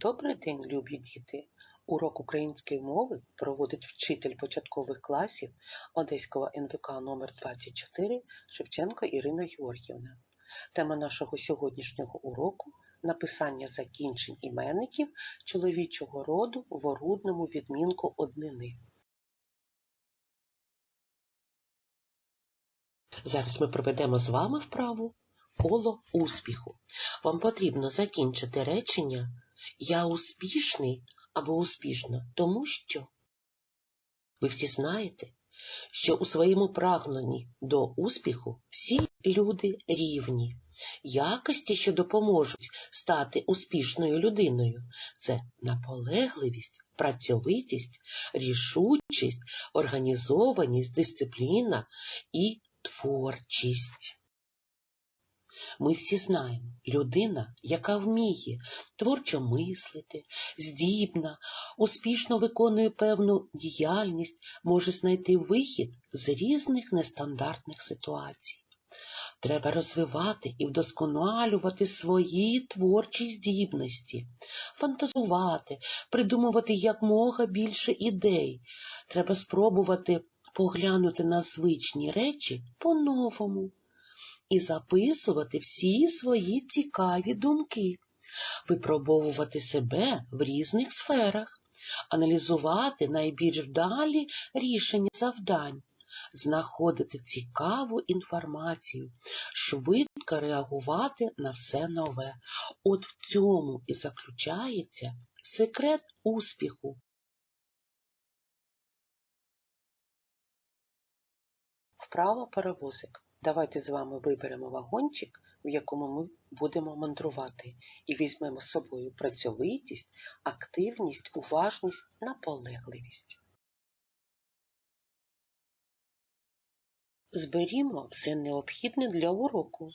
Добрий день, любі діти! Урок української мови проводить вчитель початкових класів Одеського НВК номер 24 Шевченко Ірина Георгіївна. Тема нашого сьогоднішнього уроку написання закінчень іменників чоловічого роду в орудному відмінку однини. Зараз ми проведемо з вами вправу коло успіху. Вам потрібно закінчити речення Я успішний або успішна, тому що ви всі знаєте, що у своєму прагненні до успіху всі люди рівні. Якості, що допоможуть стати успішною людиною, це наполегливість, працьовитість, рішучість, організованість, дисципліна і творчість. Ми всі знаємо, людина, яка вміє творчо мислити, здібна, успішно виконує певну діяльність, може знайти вихід з різних нестандартних ситуацій. Треба розвивати і вдосконалювати свої творчі здібності, фантазувати, придумувати якмога більше ідей. Треба спробувати поглянути на звичні речі по-новому і записувати всі свої цікаві думки, випробовувати себе в різних сферах, аналізувати найбільш вдалі рішення завдань, знаходити цікаву інформацію, швидко реагувати на все нове. От в цьому і заключається секрет успіху. Вправа паровозик. Давайте з вами виберемо вагончик, в якому ми будемо мандрувати, і візьмемо з собою працьовитість, активність, уважність, наполегливість. Зберімо все необхідне для уроку.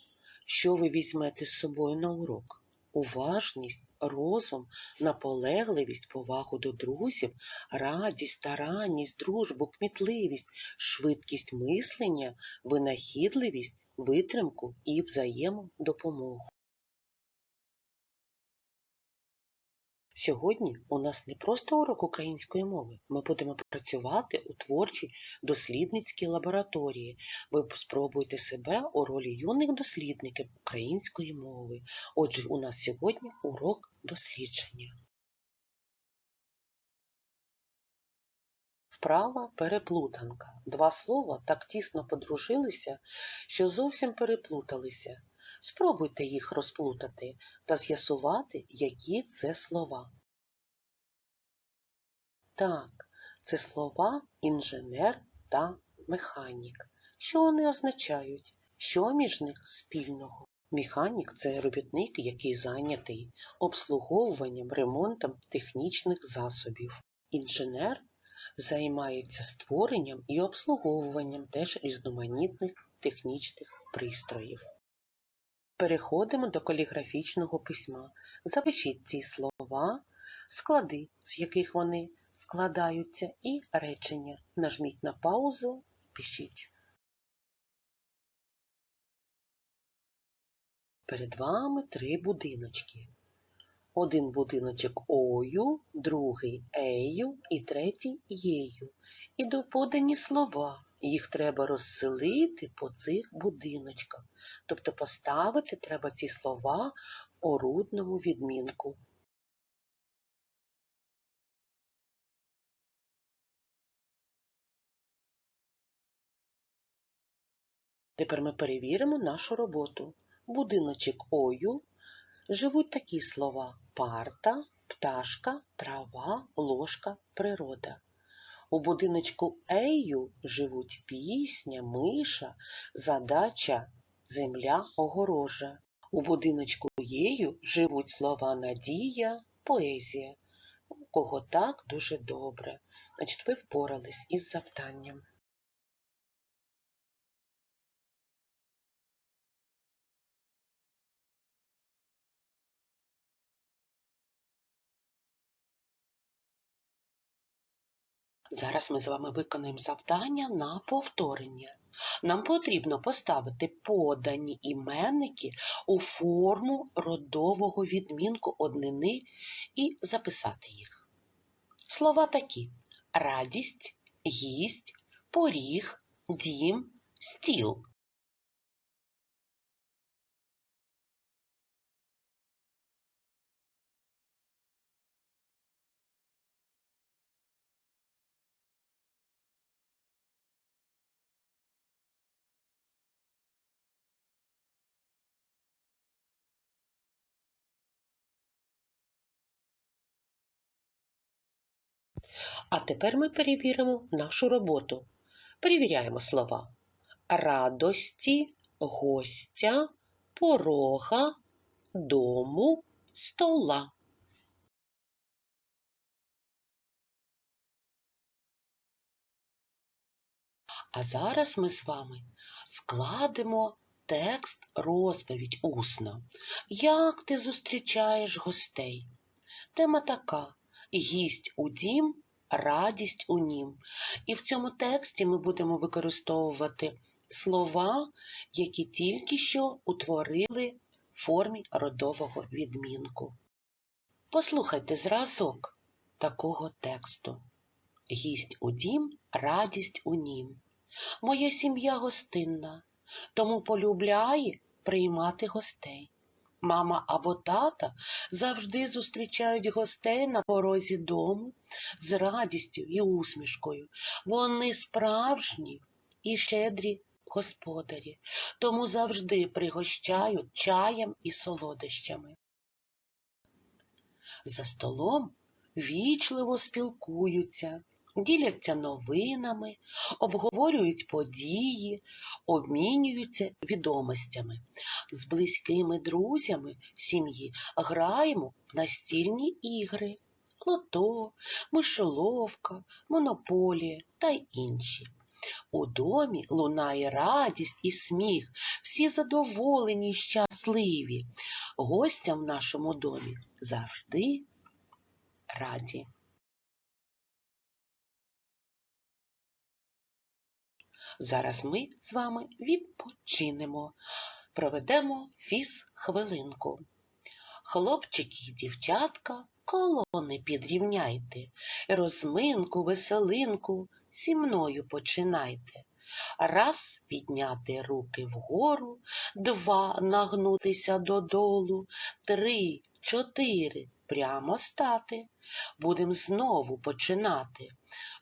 Що ви візьмете з собою на урок? Уважність, розум, наполегливість, повагу до друзів, радість, старанність, дружбу, кмітливість, швидкість мислення, винахідливість, витримку і взаємодопомогу. Сьогодні у нас не просто урок української мови. Ми будемо працювати у творчій дослідницькій лабораторії. Ви спробуйте себе у ролі юних дослідників української мови. Отже, у нас сьогодні урок дослідження. Вправа переплутанка. Два слова так тісно подружилися, що зовсім переплуталися. Спробуйте їх розплутати та з'ясувати, які це слова. Так, це слова інженер та механік. Що вони означають? Що між них спільного? Механік це робітник, який зайнятий обслуговуванням, ремонтом технічних засобів. Інженер займається створенням і обслуговуванням теж різноманітних технічних пристроїв. Переходимо до каліграфічного письма. Запишіть ці слова, склади, з яких вони складаються, і речення. Нажміть на паузу пишіть. Перед вами три будиночки. Один будиночок Ою, другий Ею і третій Єю. І до подані слова. Їх треба розселити по цих будиночках. Тобто поставити треба ці слова в орудному відмінку. Тепер ми перевіримо нашу роботу. Будиночок Ою живуть такі слова парта, пташка, трава, ложка, природа. У будиночку Ею живуть пісня, миша, задача, земля, огорожа. У будиночку Єю живуть слова надія, поезія. У кого так дуже добре. Значить, ви впорались із завданням. Зараз ми з вами виконаємо завдання на повторення. Нам потрібно поставити подані іменники у форму родового відмінку однини і записати їх. Слова такі: радість, гість, поріг, дім, стіл. А тепер ми перевіримо нашу роботу. Перевіряємо слова радості, гостя, порога, дому, стола. А зараз ми з вами складемо текст розповідь усно. Як ти зустрічаєш гостей? Тема така гість у дім, радість у нім. І в цьому тексті ми будемо використовувати слова, які тільки що утворили в формі родового відмінку. Послухайте зразок такого тексту. Гість у дім, радість у нім. Моя сім'я гостинна, тому полюбляє приймати гостей. Мама або тата завжди зустрічають гостей на порозі дому з радістю і усмішкою. Вони справжні і щедрі господарі, тому завжди пригощають чаєм і солодощами. За столом вічливо спілкуються, діляться новинами, обговорюють події, обмінюються відомостями. З близькими друзями сім'ї граємо в настільні ігри, лото, мишоловка, монополія та інші. У домі лунає радість і сміх, всі задоволені й щасливі. Гостям в нашому домі завжди раді. Зараз ми з вами відпочинемо, проведемо фіз хвилинку. Хлопчики і дівчатка, колони підрівняйте, розминку, веселинку зі мною починайте. Раз підняти руки вгору, два нагнутися додолу, три, чотири прямо стати. Будем знову починати.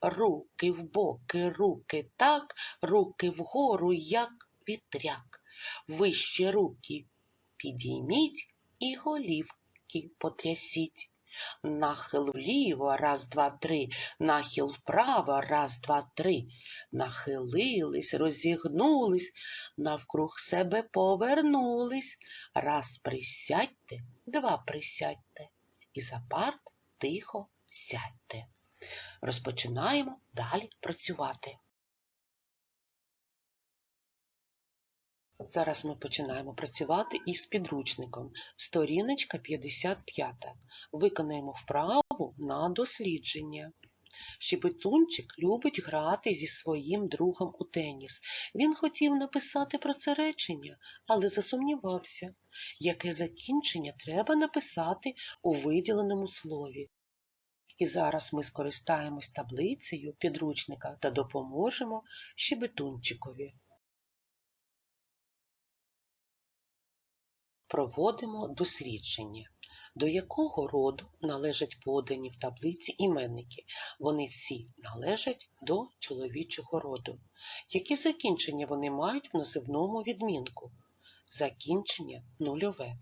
Руки в боки, руки так, руки вгору, як вітряк. Вище руки підійміть і голівки потрясіть. Нахил вліво, раз, два, три, нахил вправо, раз, два, три. Нахилились, розігнулись, навкруг себе повернулись. Раз присядьте, два присядьте. І за парт тихо сядьте. Розпочинаємо далі працювати. Зараз ми починаємо працювати із підручником. Сторіночка 55. Виконаємо вправу на дослідження. Щебетунчик любить грати зі своїм другом у теніс. Він хотів написати про це речення, але засумнівався, яке закінчення треба написати у виділеному слові. І зараз ми скористаємось таблицею підручника та допоможемо щебетунчикові. Проводимо дослідження. До якого роду належать подані в таблиці іменники? Вони всі належать до чоловічого роду. Які закінчення вони мають в називному відмінку? Закінчення нульове.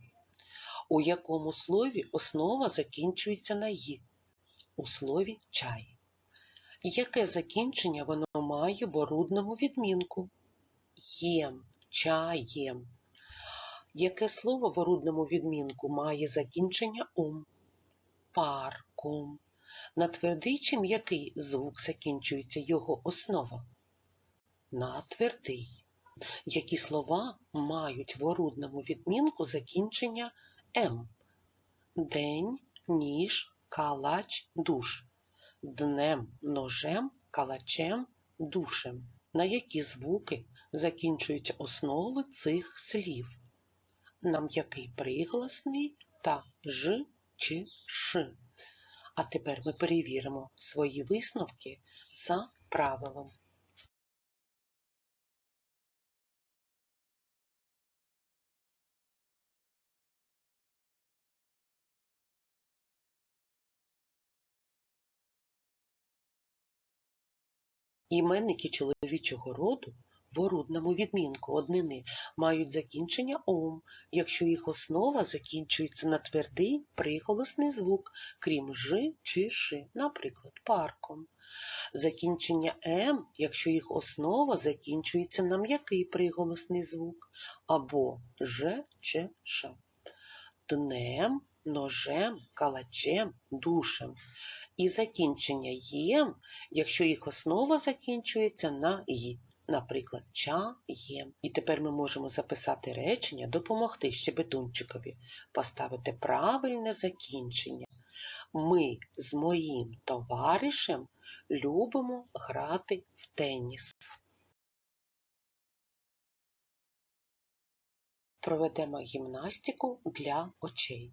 У якому слові основа закінчується на «ї»? У слові чай. Яке закінчення воно має в орудному відмінку? Єм, чаєм. Яке слово в орудному відмінку має закінчення ум? Парком. На твердий чи м'який звук закінчується його основа? На твердий. Які слова мають в орудному відмінку закінчення М? День, ніж, калач, душ. Днем, ножем, калачем, душем. На які звуки закінчують основи цих слів? На м'який приголосний та ж чи ш. А тепер ми перевіримо свої висновки за правилом. Іменники чоловічого роду в орудному відмінку однини мають закінчення ом, якщо їх основа закінчується на твердий приголосний звук, крім ж чи ши, наприклад, парком. Закінчення м, якщо їх основа закінчується на м'який приголосний звук, або ж чи ш. Днем, ножем, калачем, душем. І закінчення єм, якщо їх основа закінчується на й. Наприклад, ча єм. І тепер ми можемо записати речення, допомогти щебетунчикові, поставити правильне закінчення. Ми з моїм товаришем любимо грати в теніс. Проведемо гімнастику для очей.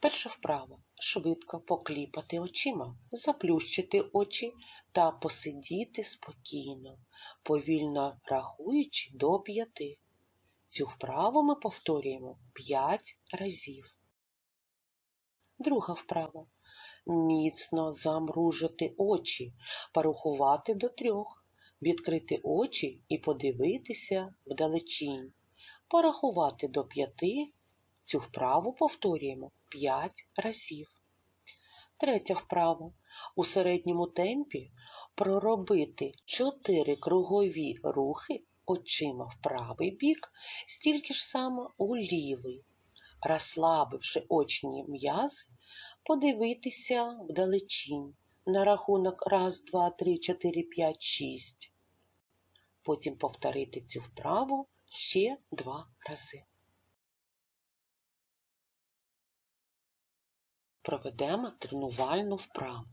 Перша вправа швидко покліпати очима, заплющити очі та посидіти спокійно, повільно рахуючи до п'яти. Цю вправу ми повторюємо п'ять разів. Друга вправа. Міцно замружити очі, порахувати до трьох, відкрити очі і подивитися вдалечінь, порахувати до п'яти. Цю вправу повторюємо 5 разів. Третя вправа. У середньому темпі проробити 4 кругові рухи очима в правий бік, стільки ж само у лівий. Розслабивши очні м'язи, подивитися вдалечінь на рахунок раз, два, три, чотири, п'ять, шість. Потім повторити цю вправу ще два рази. Проведемо тренувальну вправу.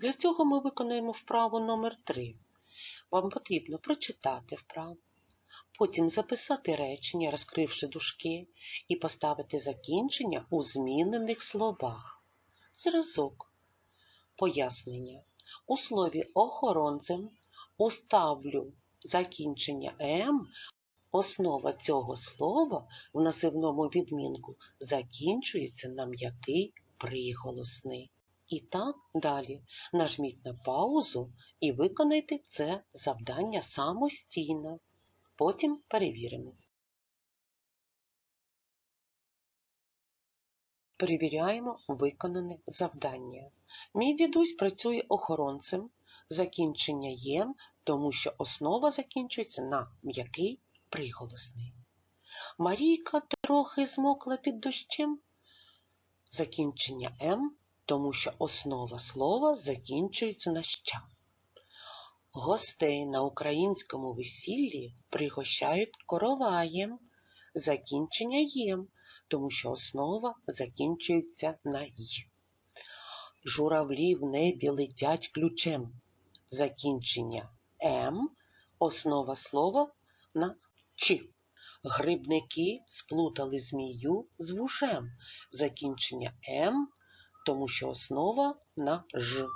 Для цього ми виконаємо вправу номер 3 Вам потрібно прочитати вправу, потім записати речення, розкривши дужки, і поставити закінчення у змінених словах. Зразок. Пояснення. У слові охоронцем уставлю закінчення М. Основа цього слова в називному відмінку закінчується на м'який приголосний. І так далі. Нажміть на паузу і виконайте це завдання самостійно. Потім перевіримо. Перевіряємо виконане завдання. Мій дідусь працює охоронцем. Закінчення єм, тому що основа закінчується на м'який приголосний. Марійка трохи змокла під дощем, закінчення М, тому що основа слова закінчується на ща. Гостей на українському весіллі пригощають короваєм, закінчення єм, тому що основа закінчується на й. Журавлі в небі летять ключем. Закінчення М, основа слова на Ч. Грибники сплутали змію з вужем. Закінчення М, тому що основа на Ж.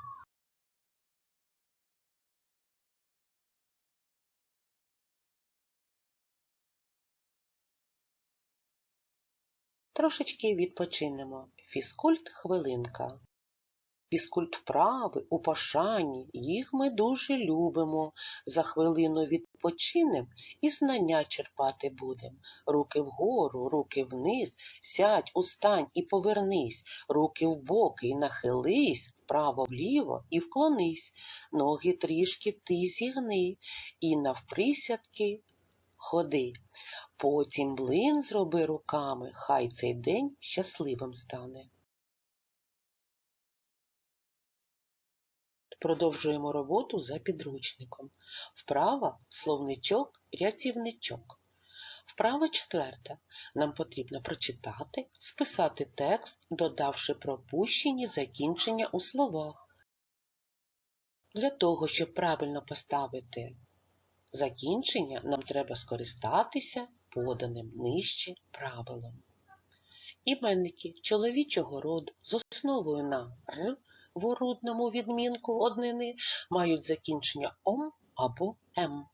Трошечки відпочинемо. Фізкульт хвилинка. Фізкульт вправи у пошані, їх ми дуже любимо. За хвилину відпочинем і знання черпати будем. Руки вгору, руки вниз, сядь, устань і повернись, руки вбоки і нахились, вправо вліво і вклонись, ноги трішки ти зігни і навприсядки ходи. Потім блин зроби руками, хай цей день щасливим стане. Продовжуємо роботу за підручником. Вправа словничок, рятівничок. Вправа четверта. Нам потрібно прочитати, списати текст, додавши пропущені закінчення у словах. Для того, щоб правильно поставити закінчення, нам треба скористатися поданим нижче правилом. Іменники чоловічого роду з основою на р в орудному відмінку однини мають закінчення ом або м.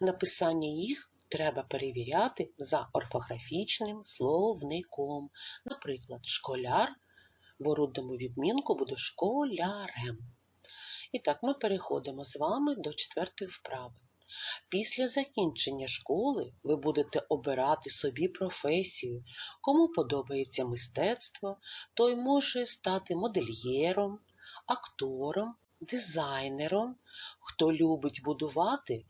Написання їх треба перевіряти за орфографічним словником. Наприклад, школяр в орудному відмінку буде школярем. І так, ми переходимо з вами до четвертої вправи. Після закінчення школи ви будете обирати собі професію. Кому подобається мистецтво, той може стати модельєром, актором, дизайнером. Хто любить будувати,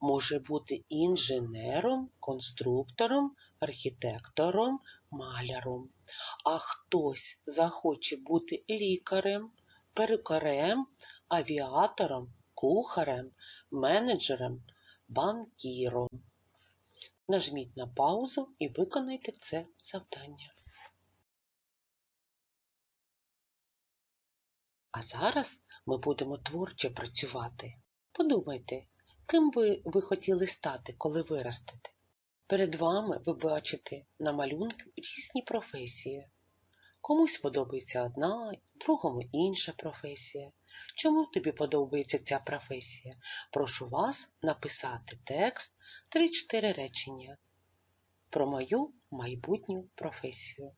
може бути інженером, конструктором, архітектором, маляром. А хтось захоче бути лікарем, перукарем, авіатором, кухарем, менеджером, банкіром. Нажміть на паузу і виконайте це завдання. А зараз ми будемо творчо працювати. Подумайте, ким би ви хотіли стати, коли виростете. Перед вами ви бачите на малюнку різні професії. Комусь подобається одна, другому інша професія. Чому тобі подобається ця професія? Прошу вас написати текст 3-4 речення про мою майбутню професію.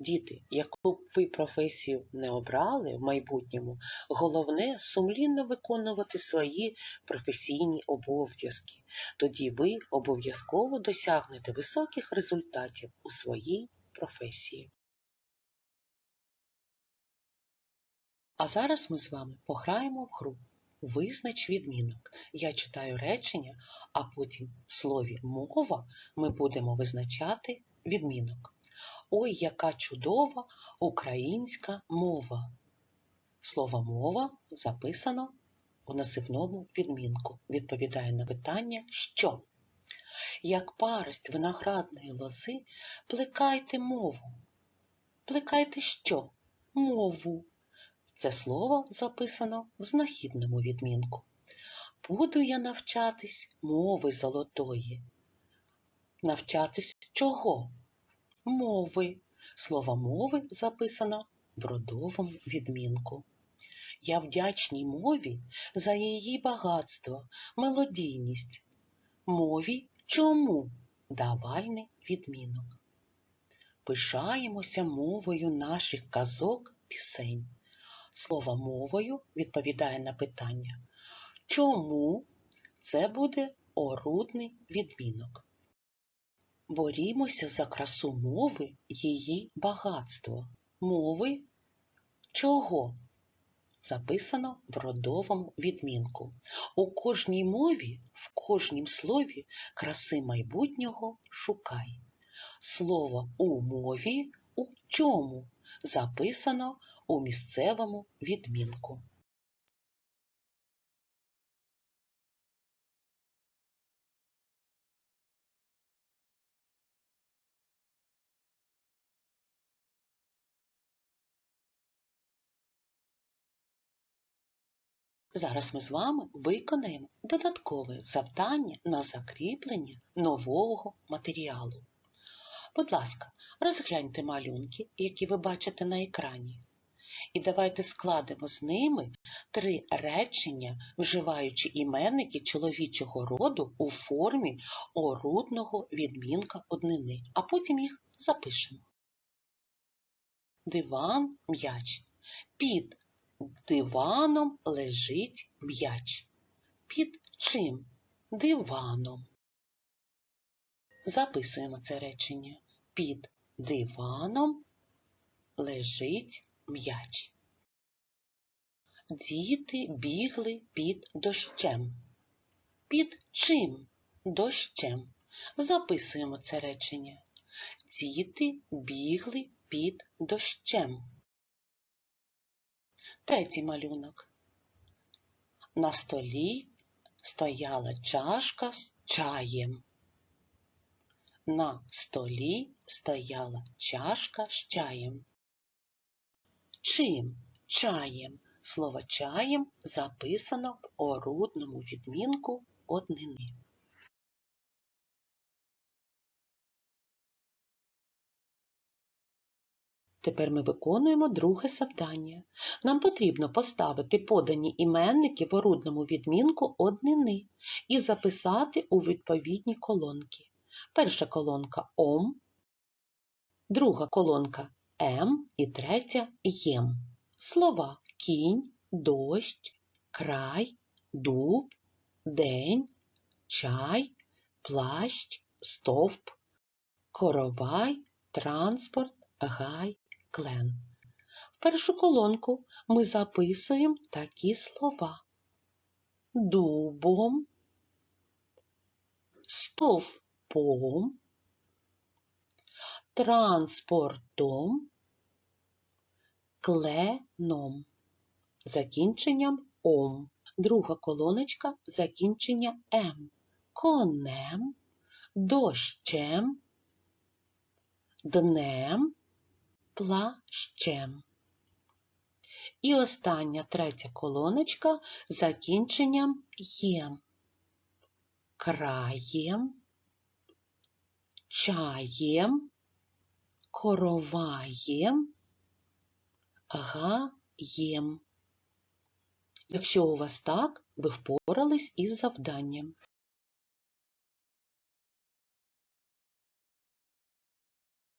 Діти, яку б ви професію не обрали в майбутньому, головне сумлінно виконувати свої професійні обов'язки. Тоді ви обов'язково досягнете високих результатів у своїй професії. А зараз ми з вами пограємо в гру. Визнач відмінок. Я читаю речення, а потім в слові мова ми будемо визначати відмінок. Ой, яка чудова українська мова. Слово мова записано у називному відмінку. Відповідає на питання що. Як парость виноградної лози, плекайте мову. Плекайте що? Мову. Це слово записано в знахідному відмінку. Буду я навчатись мови золотої. Навчатись чого? Мови. Слово мови записано в родовому відмінку. Я вдячній мові за її багатство, мелодійність. Мові чому? Давальний відмінок. Пишаємося мовою наших казок пісень. Слово мовою відповідає на питання. Чому це буде орудний відмінок? Борімося за красу мови її багатство. Мови чого? Записано в родовому відмінку. У кожній мові, в кожнім слові краси майбутнього шукай. Слово у мові у чому записано у місцевому відмінку. Зараз ми з вами виконаємо додаткове завдання на закріплення нового матеріалу. Будь ласка, розгляньте малюнки, які ви бачите на екрані. І давайте складемо з ними три речення, вживаючи іменники чоловічого роду у формі орудного відмінка однини, а потім їх запишемо. Диван м'яч. Під диваном лежить м'яч. Під чим? Диваном. Записуємо це речення. Під диваном лежить м'яч. Діти бігли під дощем. Під чим дощем? Записуємо це речення. Діти бігли під дощем. Третій малюнок. На столі стояла чашка з чаєм. На столі стояла чашка з чаєм. Чим чаєм слово чаєм записано в орудному відмінку однини. Тепер ми виконуємо друге завдання. Нам потрібно поставити подані іменники в орудному відмінку однини і записати у відповідні колонки. Перша колонка ом, друга колонка ем і третя єм. Слова кінь, дощ, край, дуб, день, чай, плащ, стовп, коровай, транспорт, гай, клен. В першу колонку ми записуємо такі слова дубом, стовпом, транспортом, кленом, закінченням ом. Друга колоночка закінчення м, конем, дощем, днем, плащем. І остання третя колоночка закінченням єм, краєм, чаєм, короваєм, гаєм. Якщо у вас так, ви впорались із завданням.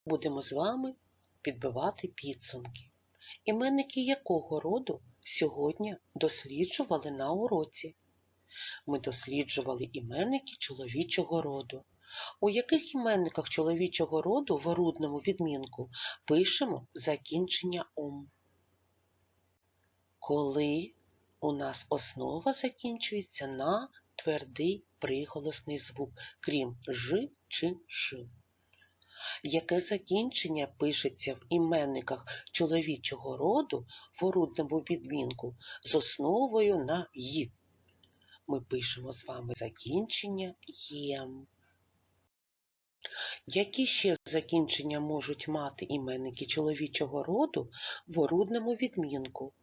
Будемо з вами підбивати підсумки. Іменники якого роду сьогодні досліджували на уроці? Ми досліджували іменники чоловічого роду. У яких іменниках чоловічого роду в орудному відмінку пишемо закінчення ом? Коли у нас основа закінчується на твердий приголосний звук, крім ж чи ш. Яке закінчення пишеться в іменниках чоловічого роду в орудному відмінку з основою на й? Ми пишемо з вами закінчення єм. Які ще закінчення можуть мати іменники чоловічого роду в орудному відмінку?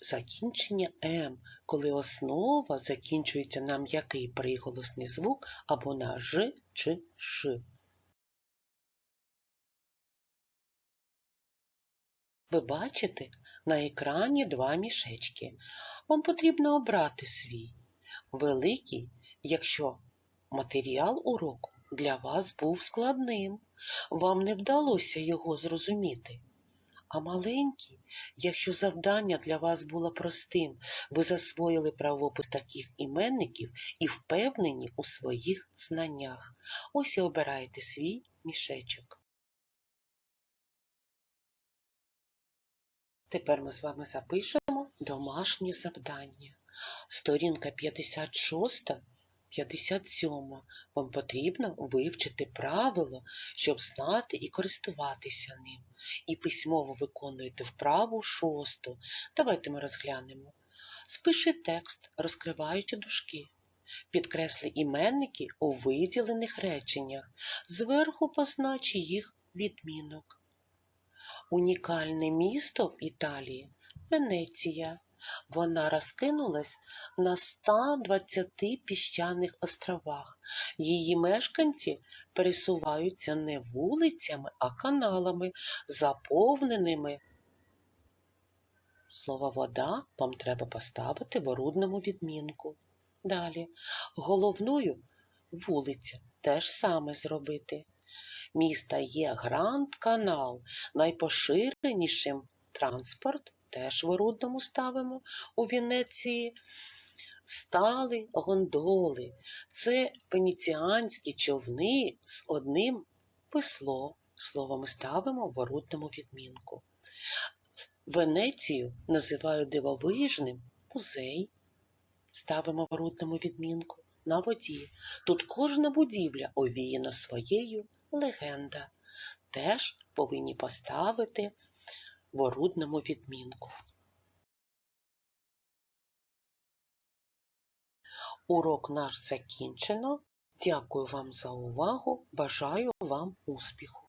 Закінчення М, коли основа закінчується на м'який приголосний звук або на Ж чи Ш. Ви бачите на екрані два мішечки. Вам потрібно обрати свій. Великий, якщо матеріал уроку для вас був складним, вам не вдалося його зрозуміти. А маленький, якщо завдання для вас було простим, ви засвоїли правопис таких іменників і впевнені у своїх знаннях. Ось і обирайте свій мішечок. Тепер ми з вами запишемо домашнє завдання. Сторінка 56, 57. Вам потрібно вивчити правило, щоб знати і користуватися ним. І письмово виконуєте вправу шосту. Давайте ми розглянемо. Спиши текст, розкриваючи дужки. Підкресли іменники у виділених реченнях. Зверху позначи їх відмінок. Унікальне місто в Італії Венеція. Вона розкинулась на 120 піщаних островах. Її мешканці пересуваються не вулицями, а каналами, заповненими. Слово вода вам треба поставити в орудному відмінку. Далі головною вулиця теж саме зробити міста є Гранд Канал, найпоширенішим транспорт, теж в Орудному ставимо у Венеції. Стали гондоли. Це венеціанські човни з одним весло. Слово ми ставимо в орудному відмінку. Венецію називають дивовижним музей. Ставимо в орудному відмінку на воді. Тут кожна будівля овіяна своєю легенда. Теж повинні поставити в орудному відмінку. Урок наш закінчено. Дякую вам за увагу. Бажаю вам успіху!